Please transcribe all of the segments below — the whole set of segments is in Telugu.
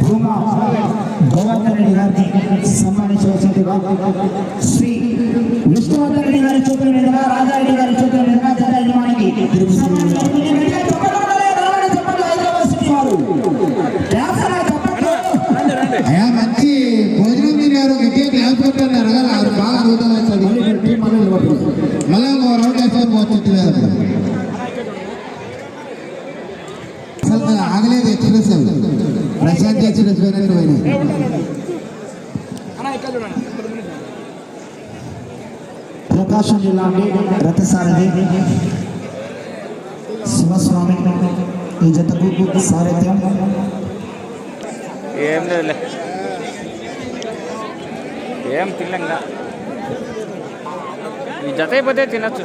భూమా గోవర్ధన్ రెడ్డి గారిని సన్మానించవలసిందిగా శ్రీ విష్ణువర్ధన్ రెడ్డి గారి చూపుల మీదుగా రాజారెడ్డి గారి చూపుల మీదుగా జత యజమానికి ಸ್ವಲ್ಪ ಆಗలేదు ಎಕ್ಸ್ಪ್ರೆಸ್ ಪ್ರಶಾಂತ್ ಎಕ್ಸ್ಪ್ರೆಸ್ ಬೇರೆ ಬೈನ ప్రకాశం జిల్లా రథసారథి శివస్వామి ఈ జతకు సారథ్యం ఏం లేదు ఏం తిల్లంగా ఈ జత అయిపోతే తినచ్చు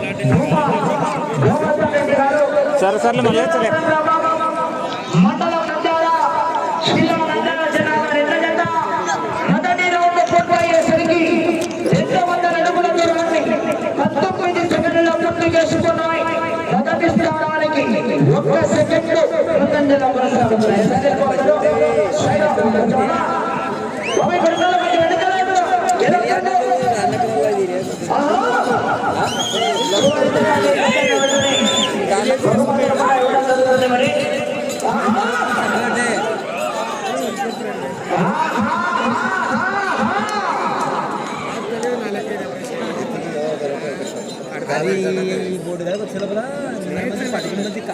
సరే సర్లే మళ్ళీ సరే చేసుకున్నాయి. మొదటి స్థానానికి ఒక్క సెకండ్ ముందంజలో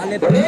কালে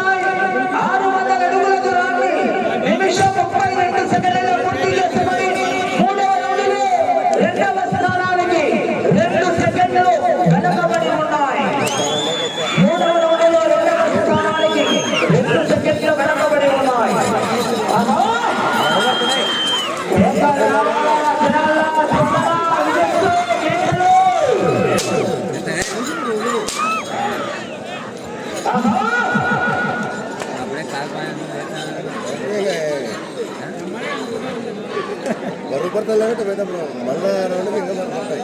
esto se merece పడతలేదంటే వేద మళ్ళా రెండు ఇంకా పడతాయి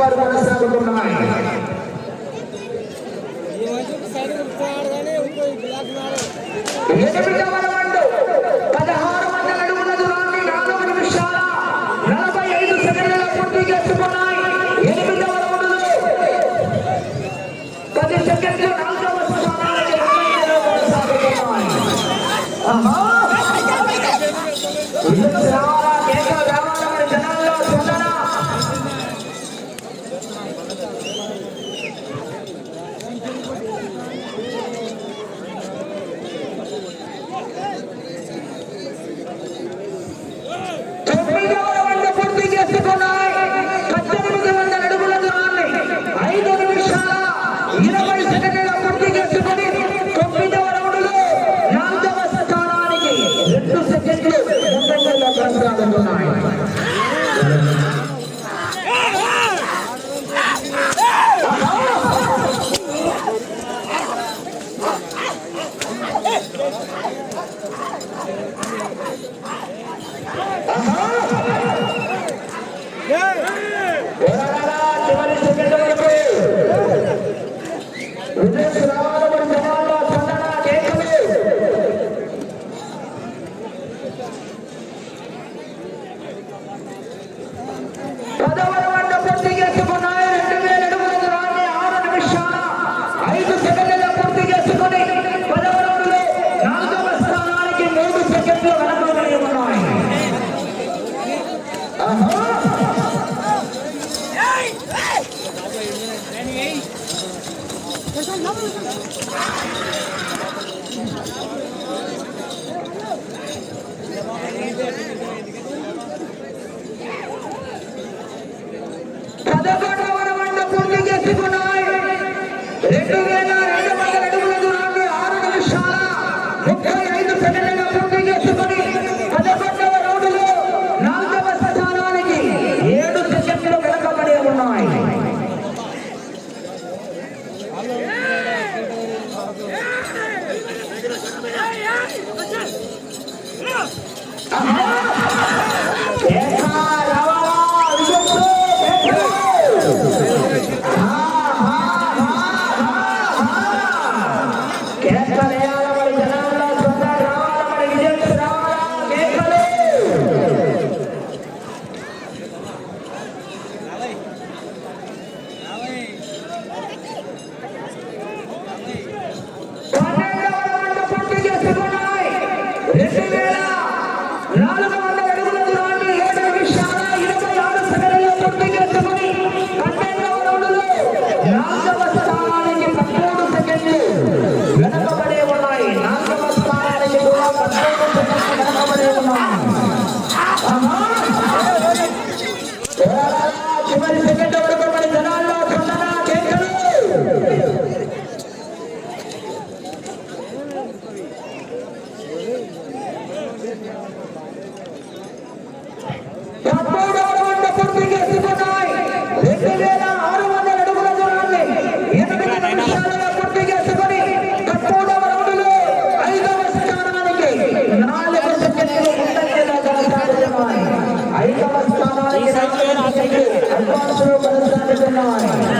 తెలంగాణ రాష్ట్రం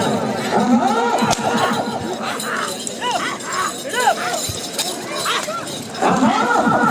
아하! 아하!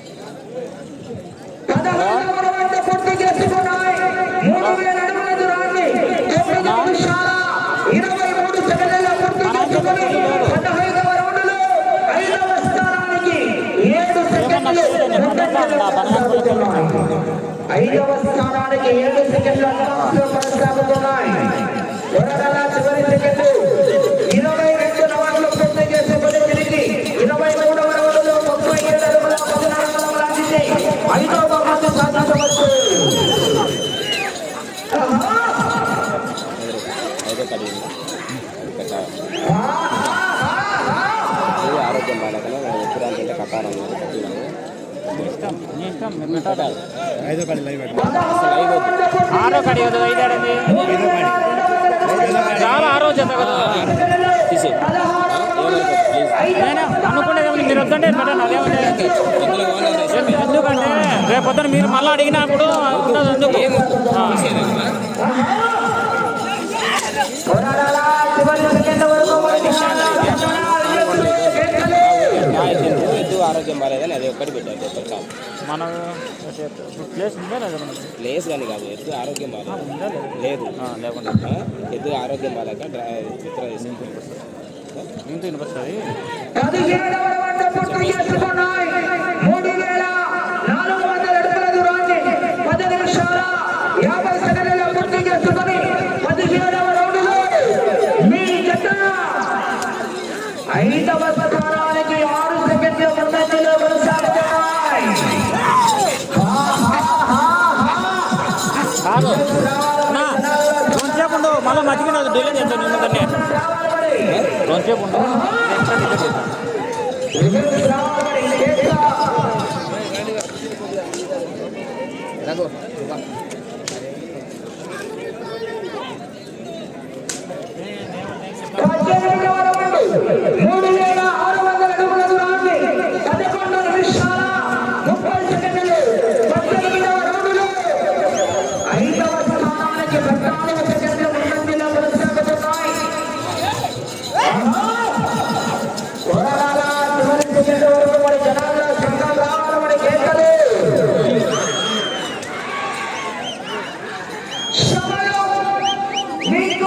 ఐదవ స్థానానికి ఏడు సెకండ్లు అడ్వాన్స్లో కొనసాగుతున్నాయి చివరి సెకండ్. ఇరవై రెండు రౌండ్లు పూర్తి ఇరవై మూడవ రౌండ్లో ముప్పై ఏడు అడుగుల పదినాలుగు అందించి ఐదవ మంది సాధించవచ్చు. ఆరో కాడి కదా చాలా ఆరో జత కదా అనుకునేది మీరు వద్దంటే పెట్టండి అదేమంటే ఎందుకంటే రేపొద్దున మీరు మళ్ళీ అడిగినప్పుడు ఉండదు ఎందుకు ఎక్కడ పెట్టారు ఎప్పుడు కాదు. మన ప్లేస్ ఉందా లేదా ప్లేస్ కానీ కాదు ఎద్దు ఆరోగ్యం బాగా ఉందా లేదు? లేకుండా. ఎద్దు ఆరోగ్యం బాగాక చిత్ర వినిపిస్తుంది दोनशे Big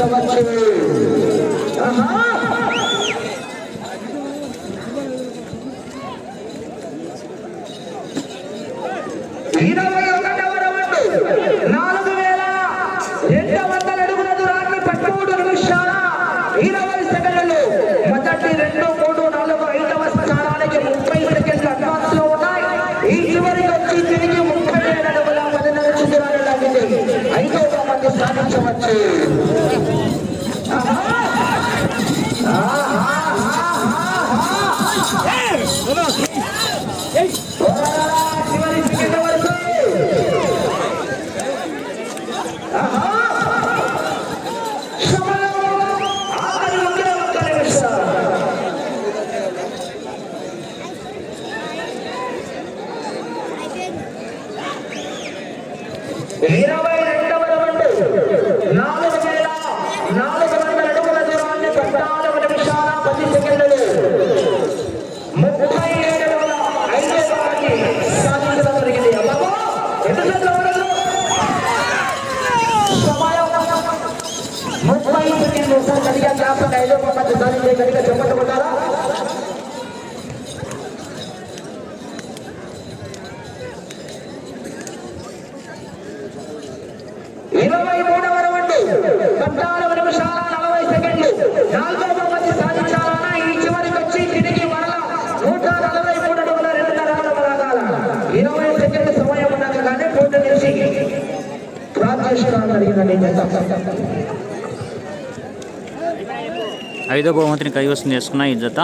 நமக்கு వచ్చి Mira, గట్టిగా చెప్పండి కొట్టాలా ఇరవై మూడవ రౌండ్. పద్నాలుగు నిమిషాల నలభై సెకండ్లు. నాలుగవ మంది సాధించాలన్నా ఈ చివరికి వచ్చి తిరిగి మరలా నూట నలభై మూడు అడుగుల రెండున్నర అడుగుల ఇరవై సెకండ్ల సమయం ఉన్నది కానీ పోటీ నుంచి డ్రాప్ చేసుకోవడం జరిగిందండి ఐదో బహుమతిని కైవసం చేసుకున్న ఈ జత.